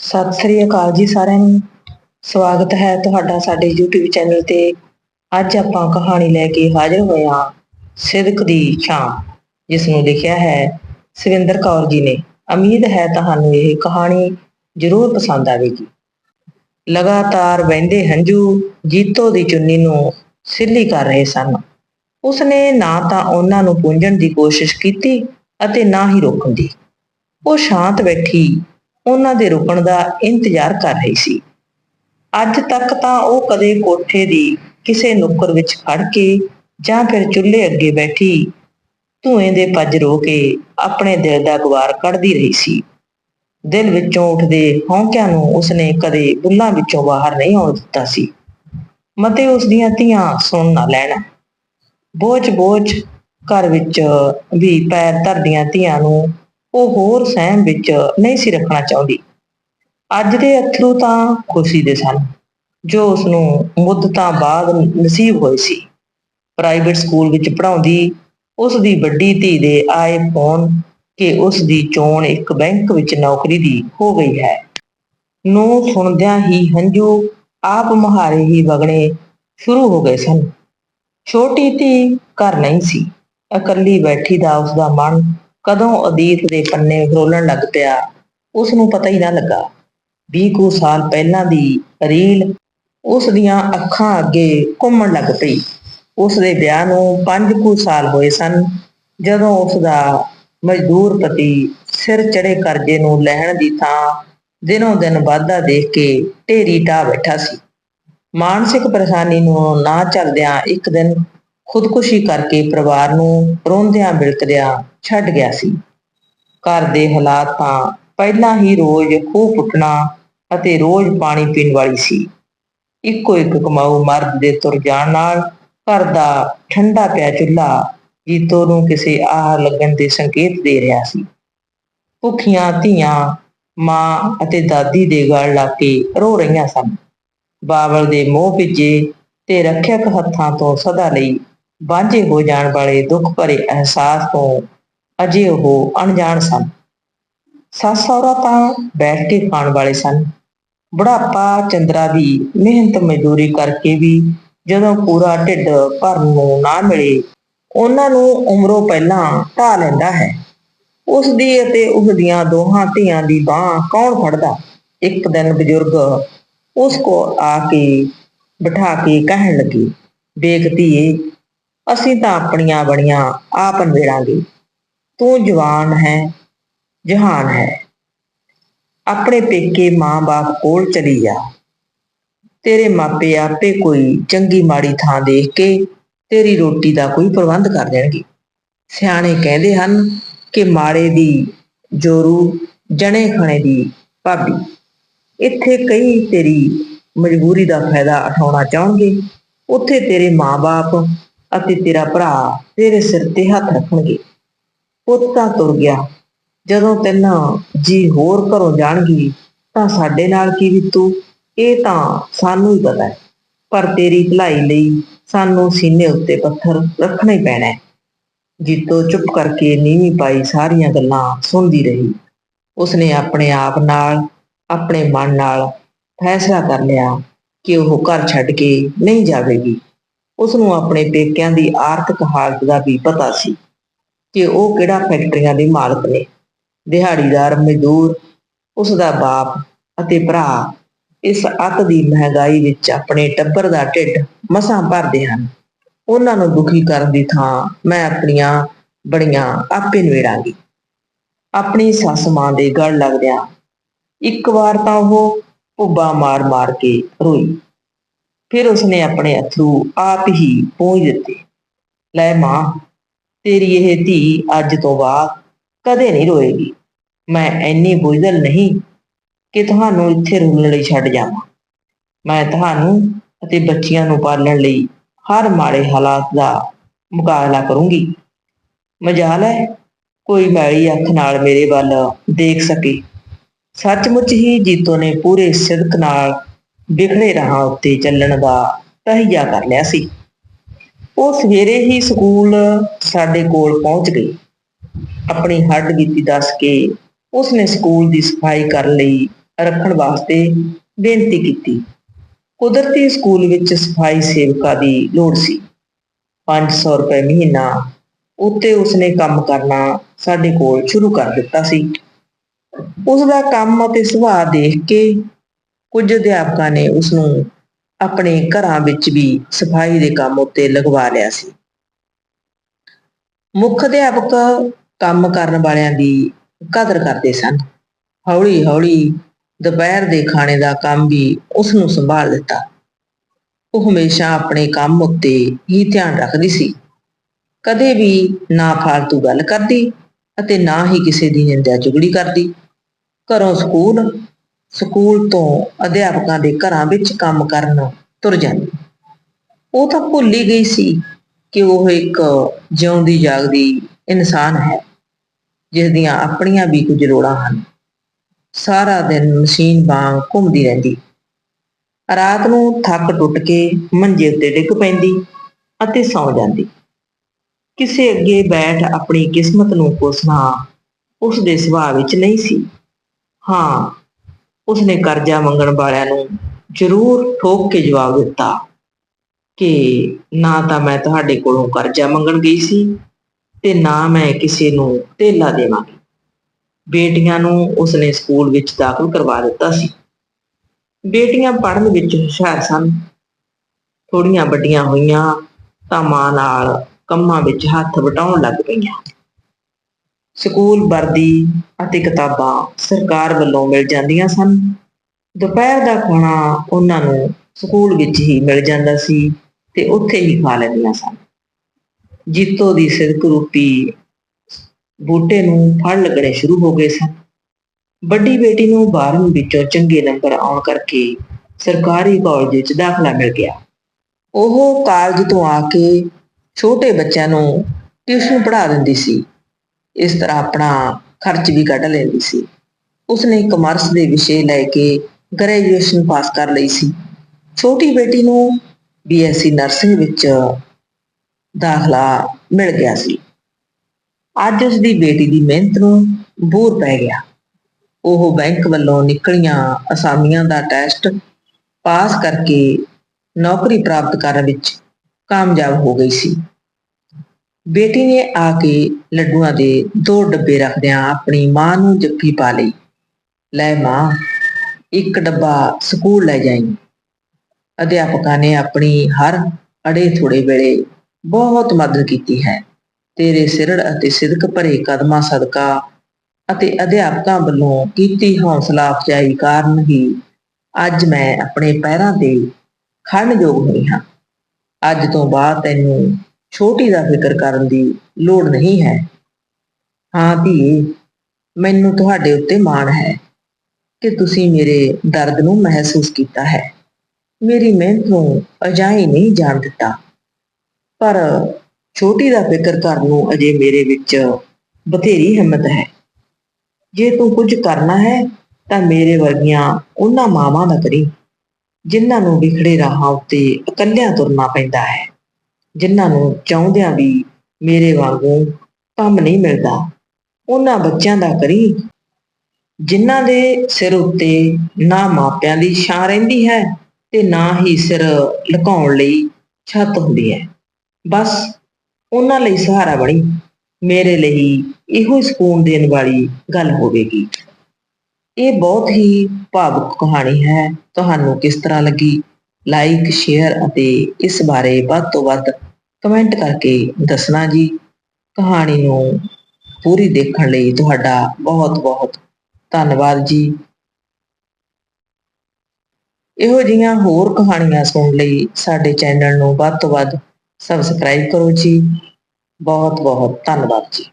ਸਤਿ ਸ੍ਰੀ ਅਕਾਲ ਜੀ ਸਾਰਿਆਂ ਨੂੰ। ਸਵਾਗਤ ਹੈ ਤੁਹਾਡਾ ਸਾਡੇ YouTube ਚੈਨਲ ਤੇ। ਅੱਜ ਆਪਾਂ ਕਹਾਣੀ ਲੈ ਕੇ ਹਾਜ਼ਰ ਹੋਏ ਹਾਂ ਸਿਦਕ ਦੀ ਛਾਂ ਜਿਸ ਨੂੰ ਲਿਖਿਆ ਹੈ ਸਵਿੰਦਰ ਕੌਰ ਜੀ ਨੇ। ਉਮੀਦ ਹੈ ਤੁਹਾਨੂੰ ਇਹ ਕਹਾਣੀ ਜ਼ਰੂਰ ਪਸੰਦ ਆਵੇਗੀ। ਲਗਾਤਾਰ ਵਹਿੰਦੇ ਹੰਝੂ ਜੀਤੋ ਦੀ ਚੁੰਨੀ ਨੂੰ ਸਿੱਲੀ ਕਰ ਰਹੇ ਸਨ। ਉਸਨੇ ਨਾ ਤਾਂ ਉਹਨਾਂ ਨੂੰ ਪੂੰਝਣ ਦੀ ਕੋਸ਼ਿਸ਼ ਕੀਤੀ ਅਤੇ ਨਾ ਹੀ ਰੋਕਣ ਦੀ। ਉਹ ਸ਼ਾਂਤ ਬੈਠੀ ਉਹਨਾਂ ਦੇ ਰੁਕਣ ਦਾ ਇੰਤਜ਼ਾਰ ਕਰ ਰਹੀ ਸੀ। ਅੱਜ ਤੱਕ ਤਾਂ ਉਹ ਕਦੇ ਕੋਠੇ ਦੀ ਕਿਸੇ ਨੁੱਕਰ ਵਿੱਚ ਖੜ ਕੇ ਜਾਂ ਫਿਰ ਚੁੱਲ੍ਹੇ ਅੱਗੇ ਬੈਠੀ ਧੂਏ ਦੇ ਪੱਜ ਰੋ ਕੇ ਆਪਣੇ ਦਿਲ ਦਾ ਗਵਾਰ ਕੱਢਦੀ ਰਹੀ ਸੀ। ਦਿਲ ਵਿੱਚੋਂ ਉੱਠਦੇ ਹੌਂਕਿਆਂ ਨੂੰ ਉਸਨੇ ਕਦੇ ਬੁੱਲਾਂ ਵਿੱਚੋਂ ਬਾਹਰ ਨਹੀਂ ਆਉਣ ਦਿੱਤਾ ਸੀ। ਮਤੇ ਉਸ ਦੀਆਂ ਧੀਆਂ ਸੁਣ ਨਾ ਲੈਣ। ਬੋਝ-ਬੋਝ ਘਰ ਵਿੱਚ ਵੀ ਪੈਰ ਧਰਦੀਆਂ ਧੀਆਂ ਨੂੰ ਉਹ ਹੋਰ ਸਹਿਮ ਵਿੱਚ ਨਹੀਂ ਸੀ ਰੱਖਣਾ ਚਾਹੁੰਦੀ। ਅੱਜ ਦੇ ਅਥਰੂ ਤਾਂ ਖੁਸ਼ੀ ਦੇ ਸਨ, ਜੋ ਉਸ ਨੂੰ ਮੁੱਦਤਾਂ ਬਾਅਦ ਨਸੀਬ ਹੋਏ ਸੀ। ਪ੍ਰਾਈਵੇਟ ਸਕੂਲ ਵਿੱਚ ਪੜ੍ਹਾਉਂਦੀ ਉਸ ਦੀ ਵੱਡੀ ਧੀ ਦੇ ਆਏ ਫੋਨ ਕਿ ਉਸ ਦੀ ਚੋਣ ਇੱਕ ਬੈਂਕ ਵਿੱਚ ਨੌਕਰੀ ਦੀ ਹੋ ਗਈ ਹੈ। ਨੂੰ ਸੁਣਦਿਆਂ ਹੀ ਹੰਝੂ ਆਪ ਮੁਹਾਰੇ ਹੀ ਵਗਣੇ ਸ਼ੁਰੂ ਹੋ ਗਏ ਸਨ। ਛੋਟੀ ਧੀ ਘਰ ਨਹੀਂ ਸੀ, ਇਕੱਲੀ ਬੈਠੀ ਦਾ ਉਸ ਦਾ ਮਨ ਕਦੋਂ ਅਦੀਤ ਦੇ ਪੰਨੇ ਖੋਲਣ ਲੱਗ ਪਿਆ ਉਸ ਨੂੰ ਪਤਾ ਹੀ ਨਾ ਲੱਗਾ। 20 ਕੁ ਸਾਲ ਪਹਿਲਾਂ ਦੀ ਰੀਲ ਉਸ ਦੀਆਂ ਅੱਖਾਂ ਅੱਗੇ ਘੁੰਮਣ ਲੱਗ ਪਈ। ਉਸ ਦੇ ਵਿਆਹ ਨੂੰ 5 ਕੁ ਸਾਲ ਹੋਏ ਸਨ, ਜਦੋਂ ਉਸ ਦਾ ਮਜ਼ਦੂਰ ਪਤੀ ਸਿਰ ਚੜੇ ਕਰਜ਼ੇ ਨੂੰ ਲੈਣ ਦੀ ਥਾਂ ਦਿਨੋਂ ਦਿਨ ਵਾਧਾ ਦੇਖ ਕੇ ਢੇਰੀ ਢਾ ਬੈਠਾ ਸੀ। ਮਾਨਸਿਕ ਪਰੇਸ਼ਾਨੀ ਨੂੰ ਨਾ ਚੱਲਦਿਆਂ ਇੱਕ ਦਿਨ ਖੁਦਕੁਸ਼ੀ ਕਰਕੇ ਪਰਿਵਾਰ ਨੂੰ ਰੋਂਦਿਆਂ ਬਿਲਕਦਿਆਂ ਛੱਡ ਗਿਆ ਸੀ। ਘਰ ਦੇ ਹਾਲਾਤ ਤਾਂ ਪਹਿਲਾਂ ਹੀ ਰੋਜ਼ ਖੂਹ ਪੁੱਟਣਾ ਅਤੇ ਰੋਜ਼ ਪਾਣੀ ਪੀਣ ਵਾਲੀ ਸੀ। ਇੱਕੋ ਇੱਕ ਕਮਾਊ ਮਰਦ ਦੇ ਤੁਰ ਜਾਣ ਨਾਲ ਘਰ ਦਾ ਠੰਡਾ ਪਿਆ ਚੁੱਲ੍ਹਾ ਜੀਤੋ ਨੂੰ ਕਿਸੇ ਆਹ ਲੱਗਣ ਦੇ ਸੰਕੇਤ ਦੇ ਰਿਹਾ ਸੀ। ਭੁੱਖੀਆਂ ਧੀਆਂ, ਮਾਂ ਅਤੇ ਦਾਦੀ ਦੇ ਗਲ ਲਾ ਕੇ ਰੋ ਰਹੀਆਂ ਸਨ। ਬਾਵਲ ਦੇ ਮੋਹ ਭਿੱਜੇ ਤੇ ਰੱਖਿਅਕ ਹੱਥਾਂ ਤੋਂ ਸਦਾ ਲਈ ਵਾਂਝੇ ਹੋ ਜਾਣ ਵਾਲੇ ਦੁੱਖ ਭਰੇ ਅਹਿਸਾਸ ਤੋਂ ਅਜੇ ਉਹ ਅਣਜਾਣ ਸਨ। ਸੱਸ ਸਹੁਰਾ ਤਾਂ ਬੈਠ ਕੇ ਖਾਣ ਵਾਲੇ ਸਨ। ਬੁਢਾਪਾ ਚੰਦਰਾ ਵੀ ਮਿਹਨਤ ਮਜ਼ਦੂਰੀ ਕਰਕੇ ਵੀ ਜਦੋਂ ਪੂਰਾ ਢਿੱਡ ਭਰਨ ਨੂੰ ਨਾ ਮਿਲੇ, ਉਹਨਾਂ ਨੂੰ ਉਮਰੋਂ ਪਹਿਲਾਂ ਢਾ ਲੈਂਦਾ ਹੈ। ਉਸ ਦੀ ਅਤੇ ਉਸ ਦੀਆਂ ਦੋਹਾਂ ਧੀਆਂ ਦੀ ਬਾਹ ਕੌਣ ਫੜਦਾ? ਇੱਕ ਦਿਨ ਬਜ਼ੁਰਗ ਉਸ ਕੋ ਆ ਕੇ ਬਿਠਾ ਕੇ ਕਹਿਣ ਲੱਗੇ, ਵੇਖ ਧੀਏ ਅਸੀਂ ਤਾਂ ਆਪਣੀਆਂ ਬਣੀਆਂ ਆਪ ਨਵੇੜਾਂਗੇ ਤੂੰ ਜਵਾਨ ਹੈ, ਜਹਾਨ ਹੈ। ਆਪਣੇ ਪੇਕੇ ਮਾਂ-ਬਾਪ ਕੋਲ ਚਲੀ ਜਾ। ਤੇਰੇ ਮਾਪੇ ਆਪੇ ਕੋਈ ਚੰਗੀ ਮਾੜੀ ਥਾਂ ਦੇਖ ਕੇ ਤੇਰੀ ਰੋਟੀ ਦਾ ਕੋਈ ਪ੍ਰਬੰਧ ਕਰ ਦੇਣਗੇ। ਸਿਆਣੇ ਕਹਿੰਦੇ ਹਨ ਕਿ ਮਾੜੇ ਦੀ ਜੋਰੂ ਜਣੇ ਖਣੇ ਦੀ ਭਾਬੀ। ਇੱਥੇ ਕਈ ਤੇਰੀ ਮਜਬੂਰੀ ਦਾ ਫਾਇਦਾ ਉਠਾਉਣਾ ਚਾਹਣਗੇ। ਉੱਥੇ ਤੇਰੇ ਮਾਪੇ ਅਤੇ ਤੇਰਾ ਭਰਾ ਤੇਰੇ ਸਿਰ ਤੇ ਹੱਥ ਰੱਖਣਗੇ। ਪੁੱਤ ਤਾਂ ਤੁਰ ਗਿਆ। ਜਦੋਂ ਤਿੰਨ ਜੀ ਹੋਰ ਘਰੋਂ ਜਾਣਗੀ, ਤਾਂ ਸਾਡੇ ਨਾਲ ਕੀ ਬੀਤੂ? ਇਹ ਤਾਂ ਸਾਨੂੰ ਹੀ ਪਤਾ ਹੈ। ਪਰ ਤੇਰੀ ਭਲਾਈ ਲਈ ਸਾਨੂੰ ਸੀਨੇ ਉੱਤੇ ਪੱਥਰ ਰੱਖਣਾ ਹੀ ਪੈਣਾ ਹੈ। ਜੀਤੋ ਚੁੱਪ ਕਰਕੇ ਨੀਵੀਂ ਪਾਈ ਸਾਰੀਆਂ ਗੱਲਾਂ ਸੁਣਦੀ ਰਹੀ। ਉਸਨੇ ਆਪਣੇ ਆਪ ਨਾਲ, ਆਪਣੇ ਮਨ ਨਾਲ ਫੈਸਲਾ ਕਰ ਲਿਆ ਕਿ ਉਹ ਘਰ ਛੱਡ ਕੇ ਨਹੀਂ ਜਾਵੇਗੀ। ਉਸ ਨੂੰ ਆਪਣੇ ਪੇਕਿਆਂ ਦੀ ਆਰਥਿਕ ਹਾਲਤ ਦਾ ਵੀ ਪਤਾ ਸੀ ਕਿ ਉਹ ਕਿਹੜਾ ਫੈਕਟਰੀਆਂ ਦੇ ਮਾਲਕ ਨੇ। ਦਿਹਾੜੀਦਾਰ, ਮਜ਼ਦੂਰ ਉਸ ਦਾ ਬਾਪ ਅਤੇ ਭਰਾ ਇਸ ਅੱਤ ਦੀ ਮਹਿੰਗਾਈ ਵਿੱਚ ਆਪਣੇ ਟੱਬਰ ਦਾ ਢਿੱਡ ਮਸਾਂ ਭਰਦੇ ਹਨ। ਉਹਨਾਂ ਨੂੰ ਦੁਖੀ ਕਰਨ ਦੀ ਥਾਂ ਮੈਂ ਆਪਣੀਆਂ ਬੜੀਆਂ ਆਪੇ ਨਵੇੜਾਂਗੀ। ਆਪਣੀ ਸੱਸ ਮਾਂ ਦੇ ਗਲ ਲੱਗਦਿਆਂ ਇੱਕ ਵਾਰ ਤਾਂ ਉਹ ਭੁੱਬਾ ਮਾਰ-ਮਾਰ ਕੇ ਰੋਈ। ਫਿਰ ਉਸਨੇ ਆਪਣੇ ਅਥਰੂ ਆਪ ਹੀ ਪੂੰਝ ਦਿੱਤੇ। ਲੈ ਮਾਂ, ਤੇਰੀ ਇਹ ਧੀ ਅੱਜ ਤੋਂ ਬਾਅਦ ਕਦੇ ਨਹੀਂ ਰੋਏਗੀ। ਮੈਂ ਐਨੀ ਬੁਝਦਲ ਨਹੀਂ ਕਿ ਤੁਹਾਨੂੰ ਇੱਥੇ ਰੁਲਣ ਲਈ ਛੱਡ ਜਾਵਾਂ। ਮੈਂ ਤੁਹਾਨੂੰ ਅਤੇ ਬੱਚਿਆਂ ਨੂੰ ਪਾਲਣ ਲਈ ਹਰ ਮਾੜੇ ਹਾਲਾਤ ਦਾ ਮੁਕਾਬਲਾ ਕਰੂੰਗੀ। ਮਜਾਲ ਹੈ, ਕੋਈ ਮੈਲੀ ਅੱਖ ਨਾਲ ਮੇਰੇ ਵੱਲ ਦੇਖ ਸਕੇ। ਸੱਚਮੁੱਚ ਹੀ ਜੀਤੋ ਨੇ ਪੂਰੇ ਸਿਦਕ ਨਾਲ ਵਿਖੜੇ ਰਾਹਾਂ ਉੱਤੇ ਚੱਲਣ ਦਾ ਤਹਈਆ ਕਰ ਲਿਆ ਸੀ। ਉਹ ਸਵੇਰੇ ਹੀ ਸਕੂਲ ਸਾਡੇ ਕੋਲ ਪਹੁੰਚ ਗਈ। ਆਪਣੀ ਹੱਡ ਬੀਤੀ ਦੱਸ ਕੇ ਉਸਨੇ ਸਕੂਲ ਦੀ ਸਫ਼ਾਈ ਕਰਨ ਲਈ, ਰੱਖਣ ਵਾਸਤੇ ਬੇਨਤੀ ਕੀਤੀ। ਕੁਦਰਤੀ ਸਕੂਲ ਵਿੱਚ ਸਫ਼ਾਈ ਸੇਵਕਾ ਦੀ ਲੋੜ ਸੀ। 500 ਰੁਪਏ ਮਹੀਨਾ ਉੱਤੇ ਉਸਨੇ ਕੰਮ ਕਰਨਾ ਸਾਡੇ ਕੋਲ ਸ਼ੁਰੂ ਕਰ ਦਿੱਤਾ ਸੀ। ਉਸ ਦਾ ਕੰਮ ਅਤੇ ਸੁਭਾਅ ਦੇਖ ਕੇ ਕੁਝ ਅਧਿਆਪਕਾਂ ਨੇ ਉਸ ਨੂੰ ਆਪਣੇ ਘਰਾਂ ਵਿੱਚ ਵੀ ਸਫ਼ਾਈ ਦੇ ਕੰਮ ਉੱਤੇ ਲਗਵਾ ਲਿਆ ਸੀ। ਮੁੱਖ ਅਧਿਆਪਕ ਕੰਮ ਕਰਨ ਵਾਲਿਆਂ ਦੀ ਕਦਰ ਕਰਦੇ ਸਨ। ਹੌਲੀ ਹੌਲੀ ਦੁਪਹਿਰ ਦੇ ਖਾਣੇ ਦਾ ਕੰਮ ਵੀ ਉਸ ਨੂੰ ਸੰਭਾਲ ਦਿੱਤਾ। ਉਹ ਹਮੇਸ਼ਾ ਆਪਣੇ ਕੰਮ ਉੱਤੇ ਹੀ ਧਿਆਨ ਰੱਖਦੀ ਸੀ। ਕਦੇ ਵੀ ਨਾ ਫਾਲਤੂ ਗੱਲ ਕਰਦੀ ਅਤੇ ਨਾ ਹੀ ਕਿਸੇ ਦੀ ਨਿੰਦਿਆ ਚੁਗਲੀ ਕਰਦੀ। ਘਰੋਂ ਸਕੂਲ ਸਕੂਲ ਤੋਂ ਅਧਿਆਪਕਾਂ ਦੇ ਘਰਾਂ ਵਿੱਚ ਕੰਮ ਕਰਨ ਤੁਰ ਜਾਂਦੀ। ਉਹ ਤਾਂ ਭੁੱਲ ਹੀ ਗਈ ਸੀ ਕਿ ਉਹ ਇੱਕ ਜਿਉਂਦੀ ਜਾਗਦੀ ਇਨਸਾਨ ਹੈ ਜਿਸ ਦੀਆਂ ਆਪਣੀਆਂ ਵੀ ਕੁਝ ਲੋੜਾਂ ਹਨ। ਸਾਰਾ ਦਿਨ ਮਸ਼ੀਨ ਵਾਂਗ ਘੁੰਮਦੀ ਰਹਿੰਦੀ। ਰਾਤ ਨੂੰ ਥੱਕ ਟੁੱਟ ਕੇ ਮੰਜੇ ਉੱਤੇ ਡਿੱਗ ਪੈਂਦੀ ਅਤੇ ਸੌਂ ਜਾਂਦੀ। ਕਿਸੇ ਅੱਗੇ ਬੈਠ ਆਪਣੀ ਕਿਸਮਤ ਨੂੰ ਕੋਸਣਾ ਉਸ ਦੇ ਸੁਭਾਅ ਵਿੱਚ ਨਹੀਂ ਸੀ। ਹਾਂ ਉਸਨੇ ਕਰਜ਼ਾ ਮੰਗਣ ਵਾਲਿਆਂ ਨੂੰ ਜ਼ਰੂਰ ਠੋਕ ਕੇ ਜਵਾਬ ਦਿੱਤਾ ਕਿ ਨਾ ਤਾਂ ਮੈਂ ਤੁਹਾਡੇ ਕੋਲੋਂ ਕਰਜ਼ਾ ਮੰਗਣ ਗਈ ਸੀ ਤੇ ਨਾ ਮੈਂ ਕਿਸੇ ਨੂੰ ਧੇਲਾ ਦੇਵਾਂਗੀ। ਬੇਟੀਆਂ ਨੂੰ ਉਸਨੇ ਸਕੂਲ ਵਿੱਚ ਦਾਖਲ ਕਰਵਾ ਦਿੱਤਾ ਸੀ। ਬੇਟੀਆਂ ਪੜ੍ਹਨ ਵਿੱਚ ਹੁਸ਼ਿਆਰ ਸਨ। ਥੋੜੀਆਂ ਵੱਡੀਆਂ ਹੋਈਆਂ ਤਾਂ ਮਾਂ ਨਾਲ ਕੰਮਾਂ ਵਿੱਚ ਹੱਥ ਵਟਾਉਣ ਲੱਗ ਪਈਆਂ। ਸਕੂਲ, ਵਰਦੀ ਅਤੇ ਕਿਤਾਬਾਂ ਸਰਕਾਰ ਵੱਲੋਂ ਮਿਲ ਜਾਂਦੀਆਂ ਸਨ। ਦੁਪਹਿਰ ਦਾ ਖਾਣਾ ਉਹਨਾਂ ਨੂੰ ਸਕੂਲ ਵਿੱਚ ਹੀ ਮਿਲ ਜਾਂਦਾ ਸੀ ਤੇ ਉੱਥੇ ਹੀ ਖਾ ਲੈਂਦੀਆਂ ਸਨ। ਜੀਤੋ ਦੀ ਸਿਰਕ ਰੂਪੀ ਬੂਟੇ ਨੂੰ ਫੜ ਲੱਗਣੇ ਸ਼ੁਰੂ ਹੋ ਗਏ ਸਨ। ਵੱਡੀ ਬੇਟੀ ਨੂੰ 12ਵੀਂ ਵਿੱਚੋਂ ਚੰਗੇ ਨੰਬਰ ਆਉਣ ਕਰਕੇ ਸਰਕਾਰੀ ਕਾਲਜ ਵਿੱਚ ਦਾਖਲਾ ਮਿਲ ਗਿਆ। ਉਹ ਕਾਲਜ ਤੋਂ ਆ ਕੇ ਛੋਟੇ ਬੱਚਿਆਂ ਨੂੰ ਟਿਊਸ਼ਨ ਪੜ੍ਹਾ ਦਿੰਦੀ ਸੀ। ਇਸ ਤਰ੍ਹਾਂ ਆਪਣਾ ਖਰਚ ਵੀ ਕੱਢ ਲੈਂਦੀ ਸੀ। ਉਸਨੇ ਕਮਰਸ ਦੇ ਵਿਸ਼ੇ ਲੈ ਕੇ ਗ੍ਰੈਜੂਏਸ਼ਨ ਪਾਸ ਕਰ ਲਈ ਸੀ। ਛੋਟੀ ਬੇਟੀ ਨੂੰ ਬੀਐਸਸੀ ਨਰਸਿੰਗ ਵਿੱਚ ਦਾਖਲਾ ਮਿਲ ਗਿਆ ਸੀ। ਅੱਜ ਉਸ ਦੀ ਬੇਟੀ ਦੀ ਮਿਹਨਤ ਨੂੰ ਬੂਰ ਪੈ ਗਿਆ। ਉਹ ਬੈਂਕ ਵੱਲੋਂ ਨਿਕਲੀਆਂ ਅਸਾਮੀਆਂ ਦਾ ਟੈਸਟ ਪਾਸ ਕਰਕੇ ਨੌਕਰੀ ਪ੍ਰਾਪਤ ਕਰਨ ਵਿੱਚ ਕਾਮਯਾਬ ਹੋ ਗਈ ਸੀ। ਬੇਟੀ ਨੇ ਆ ਕੇ ਲੱਡੂਆਂ ਦੇ ਦੋ ਡੱਬੇ ਰੱਖਦਿਆਂ ਆਪਣੀ ਮਾਂ ਨੂੰ ਜੱਫੀ ਪਾ ਲਈ। ਲੈ ਮਾਂ, ਇੱਕ ਡੱਬਾ ਸਕੂਲ ਲੈ ਜਾਈਂ। ਅਧਿਆਪਕਾਂ ਨੇ ਆਪਣੀ ਹਰ ਅੜੇ ਥੋੜੇ ਵੇਲੇ ਬਹੁਤ ਮਦਦ ਕੀਤੀ ਹੈ। ਤੇਰੇ ਸਿਰੜ ਅਤੇ ਸਿਦਕ ਭਰੇ ਕਦਮਾਂ ਸਦਕਾ ਅਤੇ ਅਧਿਆਪਕਾਂ ਵੱਲੋਂ ਕੀਤੀ ਹੌਸਲਾ ਅਫਜ਼ਾਈ ਕਾਰਨ ਹੀ ਅੱਜ ਮੈਂ ਆਪਣੇ ਪੈਰਾਂ ਤੇ ਖੜਨ ਯੋਗ ਹੋਈ ਹਾਂ। ਅੱਜ ਤੋਂ ਬਾਅਦ ਤੈਨੂੰ ਛੋਟੀ ਦਾ ਫਿਕਰ ਕਰਨ ਦੀ ਲੋੜ ਨਹੀਂ ਹੈ। ਹਾਂ ਧੀਏ, ਮੈਨੂੰ ਤੁਹਾਡੇ ਉੱਤੇ ਮਾਣ ਹੈ ਕਿ ਤੁਸੀਂ ਮੇਰੇ ਦਰਦ ਨੂੰ ਮਹਿਸੂਸ ਕੀਤਾ ਹੈ। ਮੇਰੀ ਮਿਹਨਤ ਨੂੰ ਅਜਾਈ ਨਹੀਂ ਜਾਣ ਦਿੱਤਾ। ਪਰ ਛੋਟੀ ਦਾ ਫਿਕਰ ਕਰਨ ਨੂੰ ਅਜੇ ਮੇਰੇ ਵਿੱਚ ਬਥੇਰੀ ਹਿੰਮਤ ਹੈ। ਜੇ ਤੂੰ ਕੁਝ ਕਰਨਾ ਹੈ, ਤਾਂ ਮੇਰੇ ਵਰਗੀਆਂ ਉਹਨਾਂ ਮਾਵਾਂ ਦਾ ਕਰੀ, ਜਿਨ੍ਹਾਂ ਨੂੰ ਵਿਖੜੇ ਰਾਹਾਂ ਉੱਤੇ ਇਕੱਲਿਆਂ ਤੁਰਨਾ ਪੈਂਦਾ ਹੈ। ਜਿਨ੍ਹਾਂ ਨੂੰ ਚਾਹੁੰਦਿਆਂ ਵੀ ਮੇਰੇ ਵਾਂਗੂ ਕੰਮ ਨਹੀਂ ਮਿਲਦਾ, ਉਹਨਾਂ ਬੱਚਿਆਂ ਦਾ ਕਰੀ। ਜਿਨ੍ਹਾਂ ਦੇ ਸਿਰ ਉੱਤੇ ਨਾ ਮਾਪਿਆਂ ਦੀ ਛਾਂ ਰਹਿੰਦੀ ਹੈ ਤੇ ਨਾ ਹੀ ਸਿਰ ਲੁਕਾਉਣ ਲਈ ਛੱਤ ਹੁੰਦੀ ਹੈ। ਬਸ ਉਹਨਾਂ ਲਈ ਸਹਾਰਾ ਬਣੀ। ਮੇਰੇ ਲਈ ਇਹੋ ਹੀ ਸਕੂਨ ਦੇਣ ਵਾਲੀ ਗੱਲ ਹੋਵੇਗੀ। ਇਹ ਬਹੁਤ ਹੀ ਭਾਵੁਕ ਕਹਾਣੀ ਹੈ। ਤੁਹਾਨੂੰ ਕਿਸ ਤਰ੍ਹਾਂ ਲੱਗੀ? ਲਾਈਕ ਸ਼ੇਅਰ ਅਤੇ ਇਸ ਬਾਰੇ ਵੱਧ ਤੋਂ ਵੱਧ ਕਮੈਂਟ ਕਰਕੇ ਦੱਸਣਾ ਜੀ। ਕਹਾਣੀ ਨੂੰ ਪੂਰੀ ਦੇਖਣ ਲਈ ਤੁਹਾਡਾ ਬਹੁਤ ਬਹੁਤ ਧੰਨਵਾਦ ਜੀ। ਇਹੋ ਜਿਹੀਆਂ ਹੋਰ ਕਹਾਣੀਆਂ ਸੁਣਨ ਲਈ ਸਾਡੇ ਚੈਨਲ ਨੂੰ ਵੱਧ ਤੋਂ ਵੱਧ ਸਬਸਕ੍ਰਾਈਬ ਕਰੋ ਜੀ। ਬਹੁਤ ਬਹੁਤ ਧੰਨਵਾਦ ਜੀ।